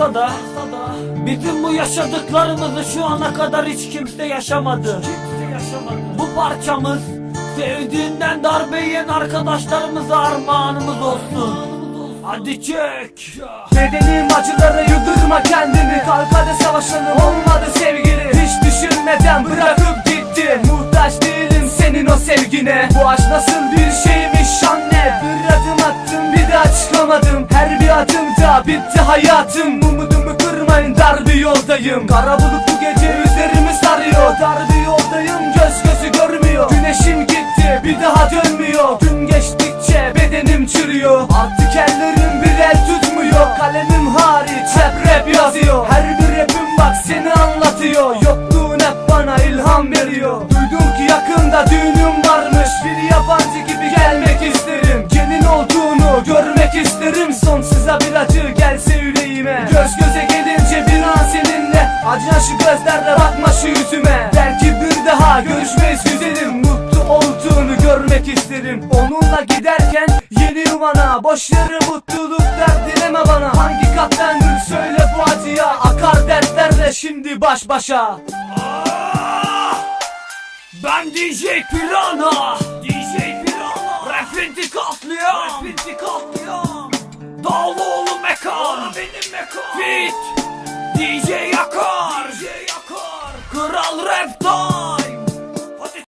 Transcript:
varsa da Bizim bu yaşadıklarımızı şu ana kadar hiç kimse yaşamadı. Bu parçamız Sevdiğinden darbe yiyen arkadaşlarımıza armağanımız olsun. Hadi çek. Bedenim acılara yudurma kendini Kalk hadi savaşalım. Olmadı sevgili. Hiç düşünmeden bırakıp gitti Muhtaç değilim senin o sevgine. Bu aşk nasıl bir çıkamadım Her bir adımda bitti hayatım. Umudumu kırmayın dar bir yoldayım. Kara bulut bu gece üzerimi sarıyor. Dar bir yoldayım göz gözü görmüyor. Güneşim gitti bir daha dönmüyor. Gün geçtikçe bedenim çürüyor. Artık ellerim bir el tutmuyor. Kalemim hariç hep rap yazıyor. Her bir rapim bak seni anlatıyor. Yokluğun hep bana ilham veriyor. Duydum ki yakında düğünüm varmış. Bir yabancı gibi olduğunu isterim Sonsuza bir acı gelse yüreğime. Göz göze gelince bir an seninle. Acıyan şu gözlerle bakma şu yüzüme. Belki bir daha görüşmeyiz güzelim. Mutlu olduğunu görmek isterim. Onunla giderken yeni yuvana Boş yere mutluluklar dileme bana. Hangi kattandır söyle bu acıya? Akar dertlerle şimdi baş başa. Ben DJ Pirana DJ Pirana Dağlıoğlu mekan. Benim mekan. Fit. DJ Yakar. DJ Yakar. Kral Rap'tan